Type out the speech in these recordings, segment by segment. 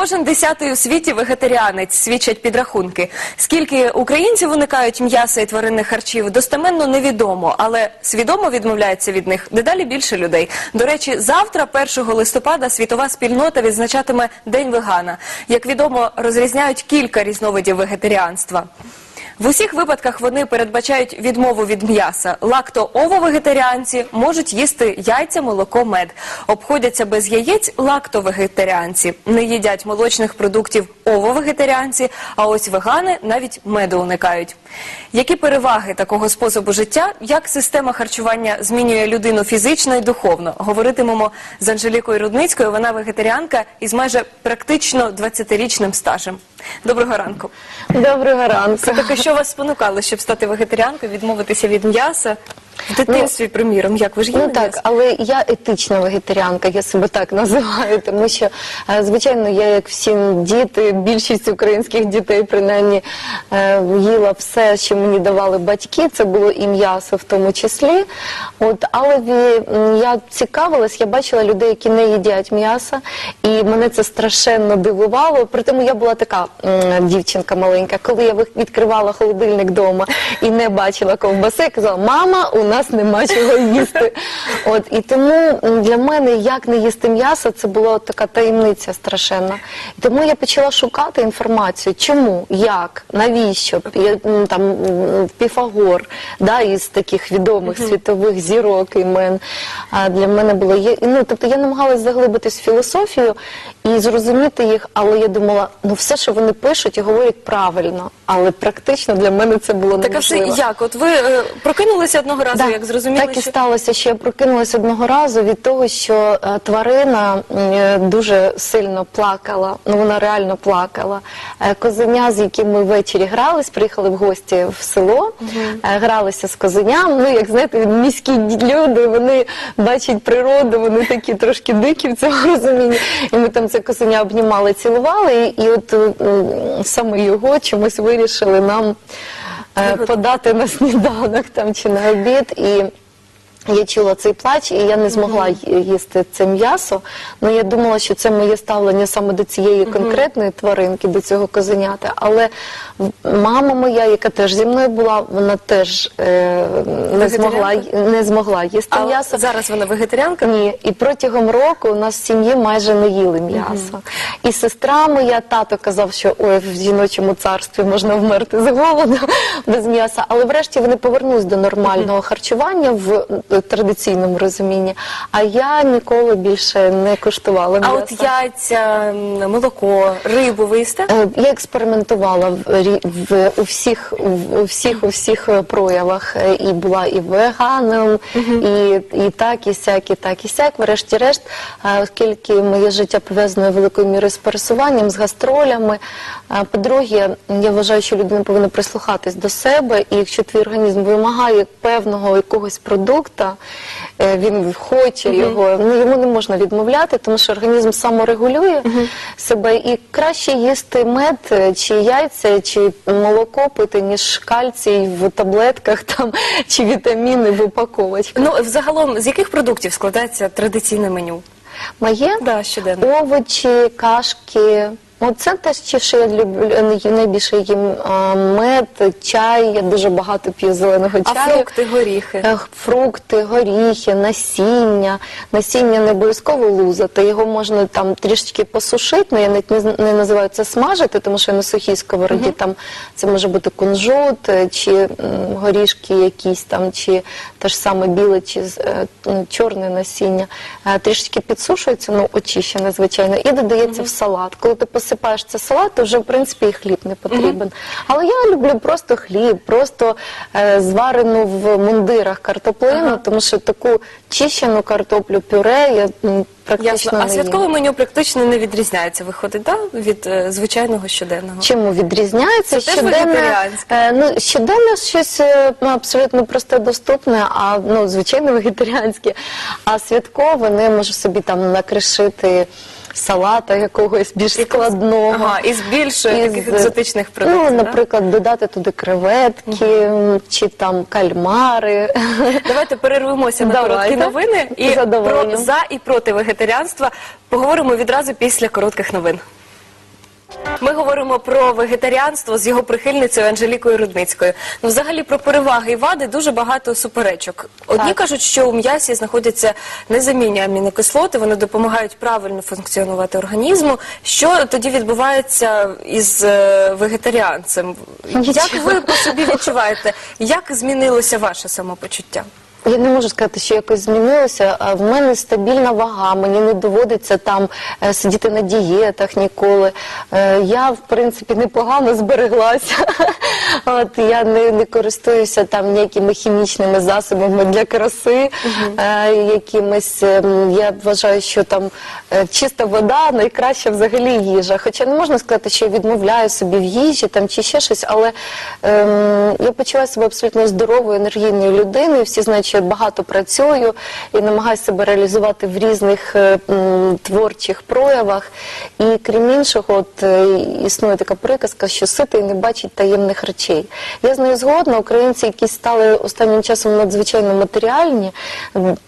Кожен десятий у світі вегетаріанець свідчать підрахунки. Скільки українців уникають м'яса і тваринних харчів, достеменно невідомо, але свідомо відмовляється від них дедалі більше людей. До речі, завтра, 1 листопада, світова спільнота відзначатиме День вегана. Як відомо, розрізняють кілька різновидів вегетаріанства. В усіх випадках вони передбачають відмову від м'яса. Лакто-ово-вегетаріанці можуть їсти яйця, молоко, мед. Обходяться без яєць лакто-вегетаріанці. Не їдять молочних продуктів ово-вегетаріанці, а ось вегани навіть меду уникають. Які переваги такого способу життя? Як система харчування змінює людину фізично і духовно? Говоритимемо з Анжелікою Рудницькою. Вона вегетаріанка із майже практично 20-річним стажем. Доброго ранку. Доброго ранку. Все таки, що вас спонукало, щоб стати вегетаріанкою, відмовитися від м'яса? В дитинстві, приміром, як ви ж їли Ну так, м'ясо? але я етична вегетаріанка, я себе так називаю, тому що, е, звичайно, я, як всі діти, більшість українських дітей, принаймні, е, їла все, що мені давали батьки, це було і м'ясо в тому числі. От, але я цікавилась, я бачила людей, які не їдять м'яса, і мене це страшенно дивувало. При тому я була така дівчинка маленька, коли я відкривала холодильник вдома і не бачила ковбаси, я казала, мама, у нас нема чого їсти. От і тому для мене як не їсти м'ясо, це була така таємниця страшенна. Тому я почала шукати інформацію, чому, як, навіщо Я, там Піфагор, да, із таких відомих світових зірок імен. А для мене було є. Ну тобто я намагалась заглибитись в філософію і зрозуміти їх, але я думала, ну все, що вони пишуть і говорять правильно, але практично для мене це було Так а все як? От ви е, прокинулися одного разу, Да, як зрозуміли, так і що... сталося, що я прокинулася одного разу від того, що е, тварина е, дуже сильно плакала. Ну вона реально плакала. Е, козеня, з яким ми ввечері грались, приїхали в гості в село, е, гралися з козеням. Ну як знаєте, міські люди вони бачать природу, вони такі трошки дикі в цьому розумінні. І ми там це козеня обнімали, цілували, і, і от е, саме його чомусь вирішили нам подати на сніданок там чи на обід. І я чула цей плач, і я не змогла їсти це м'ясо. Ну я думала, що це моє ставлення саме до цієї конкретної тваринки, до цього козенята. Але мама моя, яка теж зі мною була, вона теж е, не змогла не змогла їсти А м'ясо. зараз вона вегетаріанка? Ні, і протягом року у нас в сім'ї майже не їли м'ясо. І сестра моя, тато казав, що ой, в жіночому царстві можна вмерти з голоду без м'яса. Але врешті вони повернулись до нормального харчування в традиційному розумінні. А я ніколи більше не куштувала А м'ясо. от яйця, м, молоко, рибу ви їсте? Е, Я експериментувала в, рі- в у всіх в- у всіх у всіх е, проявах Е, і була і веганом, і, і так, і сяк, і так, і сяк. Врешті-решт, е, оскільки моє життя пов'язане великою мірою з пересуванням, з гастролями. е, По-друге, я вважаю, що людина повинна прислухатись до себе, і якщо твій організм вимагає певного якогось продукта, е, він хоче його, ну йому не можна відмовляти, тому що організм саморегулює себе і краще їсти мед е, чи яйця, чи молоко пити, ніж кальцій в таблетках там чи вітаміни в упаковочках. Ну, взагалом, з яких продуктів складається традиційне меню? Моє Да, щоденно. овочі, кашки. Оце те, що що я люблю е, найбільше їм мед, чай. Я дуже багато п'ю зеленого А фрукти, горіхи? Фрукти, горіхи, насіння. Насіння не обов'язково лузати, його можна там трішечки посушити, але я навіть не, не називаю це смажити, тому що на сухій сковороді там це може бути кунжут, е, чи м, горішки якісь там, чи те ж саме біле, чи е, чорне насіння. Трішечки підсушується, ну очищене, звичайно, і додається в салат. Коли ти посипаєш це салат, то вже в принципі і хліб не потрібен. Але я люблю просто хліб, просто е, зварену в мундирах картоплину, тому що таку чищену картоплю, пюре я м, практично Ясно. А не святкове меню практично не відрізняється, виходить, да? від е, звичайного щоденного? Чому відрізняється? Це теж вегетаріанське? е, ну, щоденно щось е, ну, абсолютно просте, доступне, а ну, звичайно вегетаріанське. А святкове не можу собі там накришити салата якогось більш складного. Ага, із більш е, Із, таких екзотичних продуктів. Ну, да? наприклад, додати туди креветки угу. чи там кальмари. Давайте перервемося на короткі новини і про за і проти вегетаріанства поговоримо відразу після коротких новин. Ми говоримо про вегетаріанство з його прихильницею Анжелікою Рудницькою. Ну, взагалі про переваги і вади дуже багато суперечок. Одні Так. кажуть, що у м'ясі знаходяться незамінні амінокислоти, вони допомагають правильно функціонувати організму. Що тоді відбувається із е, вегетаріанцем? Як ви по собі відчуваєте? Як змінилося ваше самопочуття? Я не можу сказати, що якось змінилося. В мене стабільна вага, мені не доводиться там е, сидіти на дієтах ніколи. Е, Я, в принципі, непогано збереглася. От я не, не користуюся там ніякими хімічними засобами для краси. Е, Якимись ем, я вважаю, що там чиста вода найкраща взагалі їжа. Хоча не можна сказати, що я відмовляю собі в їжі там чи ще щось, але ем, я почуваю себе абсолютно здоровою, енергійною людиною. Всі знають, я багато працюю і намагаюся себе реалізувати в різних е, творчих проявах. І крім іншого, от е, існує така приказка, що ситий не бачить таємних речей. Я з нею згодна. Українці, які стали останнім часом надзвичайно матеріальні,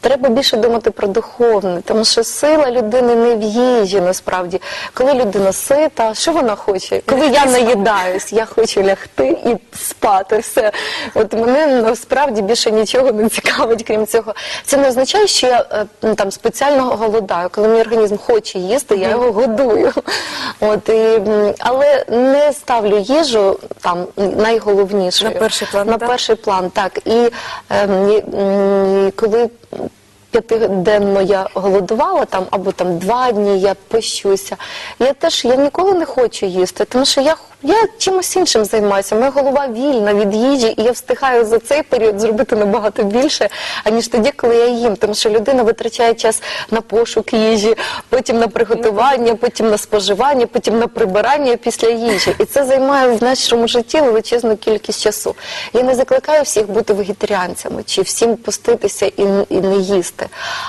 треба більше думати про духовне, тому що сила людини не в їжі насправді. Коли людина сита, що вона хоче? Коли я наїдаюсь, я хочу лягти і спати. Все. От мене насправді більше нічого не цікавить, крім цього. Це не означає, що я е, ну, там спеціально голодаю. Коли мій організм хоче їсти, я його годую. От і, м, але не ставлю їжу там найголовнішою. На перший план, На так? перший план, так. І, м, коли п'ятиденно я голодувала там або там два дні я пощуся. Я теж я ніколи не хочу їсти, тому що я, я чимось іншим займаюся. Моя голова вільна від їжі, і я встигаю за цей період зробити набагато більше, аніж тоді, коли я їм. Тому що людина витрачає час на пошук їжі, потім на приготування, потім на споживання, потім на прибирання після їжі. І це займає в нашому житті величезну кількість часу. Я не закликаю всіх бути вегетаріанцями чи всім поститися і, і не їсти.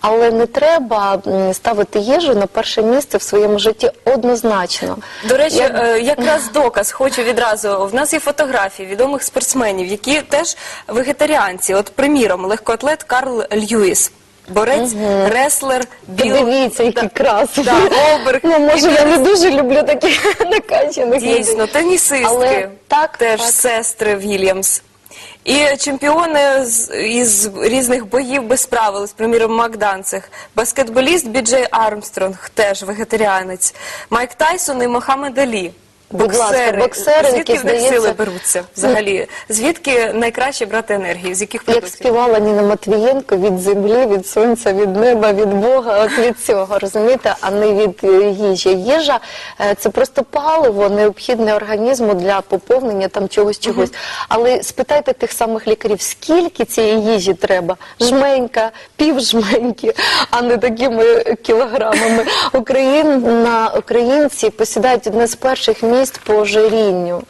Але не треба ставити їжу на перше місце в своєму житті однозначно. До речі, Я- е, якраз доказ хочу відразу. В нас є фотографії відомих спортсменів, які теж вегетаріанці. От, приміром, легкоатлет Карл Льюіс. Борець, реслер, біл... Подивіться, які Да. красиві. Да, Голберг. Ну, може, я не дуже люблю таких накачаних. Дійсно, тенісистки, Але так, теж так. сестри Вільямс. І чемпіони з, із різних боїв без правил, з приміром Макданцих. Баскетболіст Біджей Армстронг, теж вегетаріанець. Майк Тайсон і Мохаммед Алі. Будь ласка, боксери, Звідки які, в них сили беруться взагалі? Звідки найкраще брати енергію? З яких Як співала Ніна Матвієнко від землі, від сонця, від неба, від Бога, от від цього, розумієте, а не від е, їжі. Їжа е, це просто паливо, необхідне організму для поповнення там чогось чогось. Але спитайте тих самих лікарів, скільки цієї їжі треба? Жменька, пів жменьки, а не такими кілограмами. Україна, українці посідають одне з перших місць по ожирінню.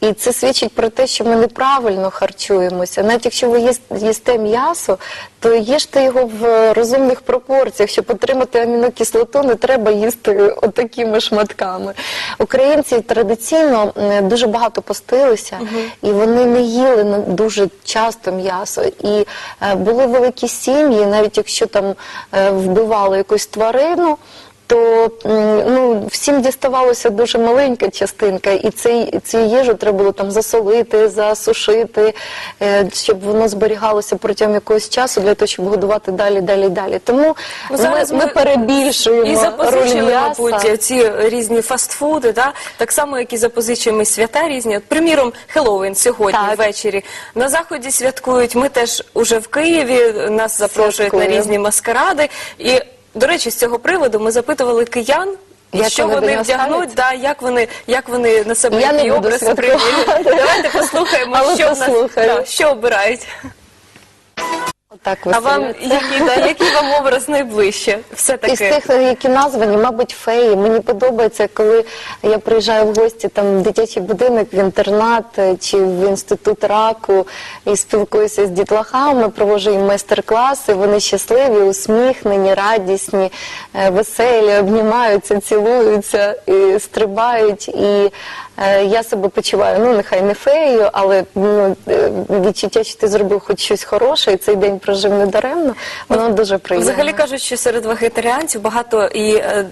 І це свідчить про те, що ми неправильно харчуємося. Навіть якщо ви їс- їсте м'ясо, то їжте його в розумних пропорціях. Щоб отримати амінокислоту, не треба їсти отакими шматками. Українці традиційно дуже багато постилися, і вони не їли на- дуже часто м'ясо. І е, були великі сім'ї, навіть якщо там е, вбивали якусь тварину то ну, всім діставалося дуже маленька частинка, і цей, цю їжу треба було там засолити, засушити, е, щоб воно зберігалося протягом якогось часу для того, щоб годувати далі, далі, далі. Тому Ну, зараз ми, ми ми перебільшуємо І запозичили, мабуть, ці різні фастфуди, да? так само, як і запозичуємо свята різні. От, приміром, Хеллоуін сьогодні Так. ввечері. На заході святкують. Ми теж уже в Києві. Нас запрошують на різні маскаради. І, до речі, з цього приводу ми запитували киян. Як що вони вони вдягнуть, да, як вони як вони на себе Я не який образ святкувати. Давайте послухаємо, Але що в нас да, що обирають. Отак А вам який, да, який вам образ найближче? Все Із таки. тих, які названі, мабуть, феї. Мені подобається, коли я приїжджаю в гості там в дитячий будинок, в інтернат е, чи в інститут раку і спілкуюся з дітлахами, проводжу їм майстер-класи. Вони щасливі, усміхнені, радісні, е, веселі, обнімаються, цілуються, і стрибають. І е, я себе почуваю, ну нехай не феєю, але ну, е, відчуття, що ти зробив хоч щось хороше, і цей день прожив недаремно, воно дуже приємно. Взагалі кажуть, що серед вегетаріанців багато і е,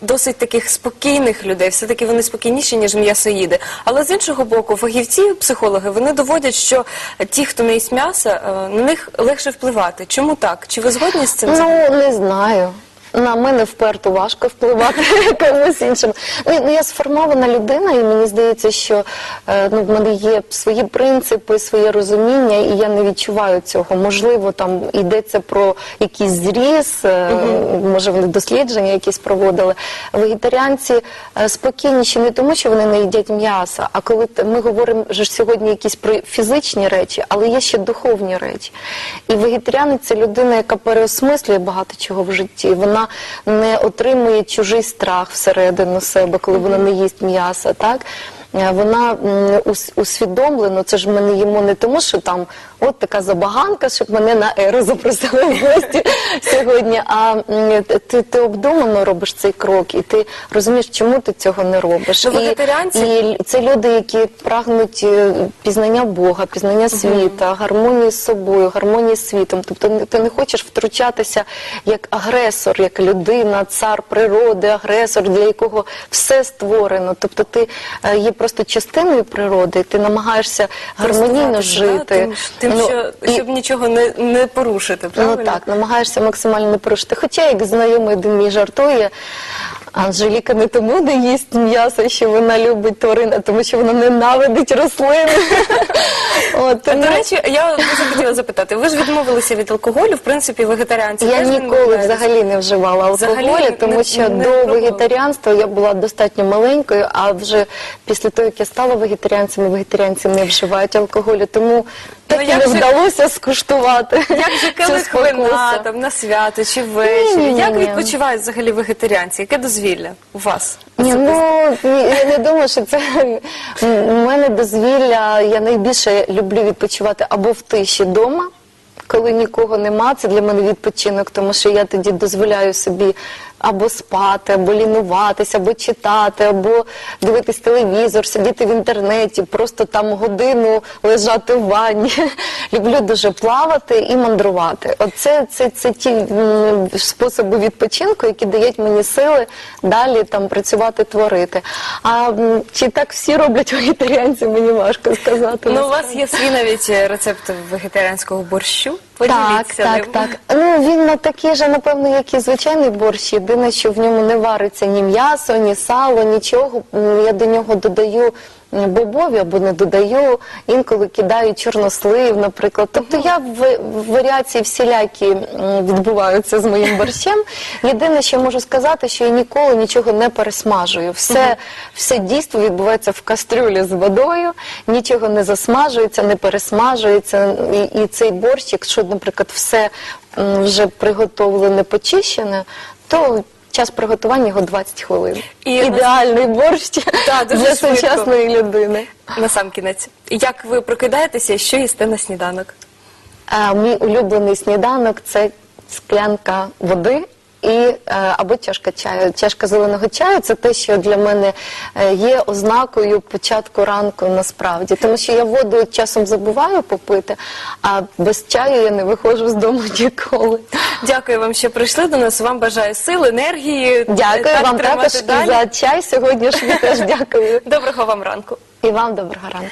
досить таких спокійних людей. Все-таки вони спокійніші, ніж м'ясоїди. Але з іншого боку, фахівці, психологи, вони доводять, що ті, хто не їсть м'яса, е, на них легше впливати. Чому так? Чи ви згодні з цим? Ну, не знаю. На мене вперто важко впливати комусь іншим. Ну, ну, я сформована людина, і мені здається, що е, ну, в мене є свої принципи, своє розуміння, і я не відчуваю цього. Можливо, там йдеться про якийсь зріз, е, може вони дослідження якісь проводили. Вегетаріанці е, спокійніші не тому, що вони не їдять м'яса, а коли ми говоримо вже ж сьогодні якісь про фізичні речі, але є ще духовні речі. І вегетаріанець це людина, яка переосмислює багато чого в житті. Вона не отримує чужий страх всередину себе, коли вона не їсть м'яса. Так? Е, Вона усвідомлено, це ж ми не їмо не тому, що там от така забаганка, щоб мене на еру запросили в гості сьогодні. А м, ти, ти обдумано робиш цей крок, і ти розумієш, чому ти цього не робиш. Ну, І- вегетаріанці- і це люди, які прагнуть е, пізнання Бога, пізнання світа, гармонії з собою, гармонії з світом. Тобто не- ти не хочеш втручатися як агресор, як людина, цар природи, агресор, для якого все створено. Тобто ти е, є просто частиною природи, і ти намагаєшся гармонійно Користуватися, да, жити. Тим, тим Ну, що, і- щоб нічого не, не порушити, правильно? Ну так, намагаєшся максимально не порушити. Хоча, як знайомий один мій жартує, Анжеліка не тому не їсть м'ясо, що вона любить тварин, а тому що вона ненавидить рослини. От, А, тому До речі, я дуже хотіла запитати. Ви ж відмовилися від алкоголю, в принципі, вегетаріанці я теж ніколи відмовляються. взагалі не вживала Взагалі алкоголю, не- тому що не до пробувала? вегетаріанства я була достатньо маленькою, а вже після того, як я стала вегетаріанцем, вегетаріанці не вживають алкоголю, тому так і як не же- вдалося скуштувати. Як же цю келих спокусу. вина там на свято чи ввечері? Ні-ні-ні. Як відпочивають взагалі вегетаріанці? Яке дозвілля у вас? Ні, ну я не думаю, що це у мене дозвілля. Я найбільше люблю відпочивати або в тиші вдома, коли нікого нема. Це для мене відпочинок, тому що я тоді дозволяю собі або спати, або лінуватися, або читати, або дивитись телевізор, сидіти в інтернеті, просто там годину лежати в ванні. Люблю дуже плавати і мандрувати. Оце це, це ті способи відпочинку, які дають мені сили далі там працювати, творити. А чи так всі роблять вегетаріанці, мені важко сказати. Ну, у вас є свій навіть рецепт вегетаріанського борщу. Так, Поділіться так, ним. так. Ну він на такий же, напевно, як і звичайний борщ. Єдине, що в ньому не вариться ні м'ясо, ні сало, нічого. Я до нього додаю бобові або не додаю. Інколи кидаю чорнослив, наприклад. Тобто я в, варіації всілякі відбуваються з моїм борщем. Єдине, що можу сказати, що я ніколи нічого не пересмажую. Все, все дійство відбувається в кастрюлі з водою, нічого не засмажується, не пересмажується. І, і цей борщ, якщо, наприклад, все вже приготовлене, почищене, то час приготування його 20 хвилин. І Ідеальний борщ да, дуже для швидко. сучасної людини. На сам кінець. Як ви прокидаєтеся що їсте на сніданок? А, мій улюблений сніданок це склянка води. І е, або чашка чаю. Чашка зеленого чаю це те, що для мене е, є ознакою початку ранку насправді. Тому що я воду часом забуваю попити, а без чаю я не виходжу з дому ніколи. Дякую вам, що прийшли до нас. Вам бажаю сил, енергії. Дякую так вам також далі. і за чай сьогоднішній теж дякую. Доброго вам ранку. І вам доброго ранку.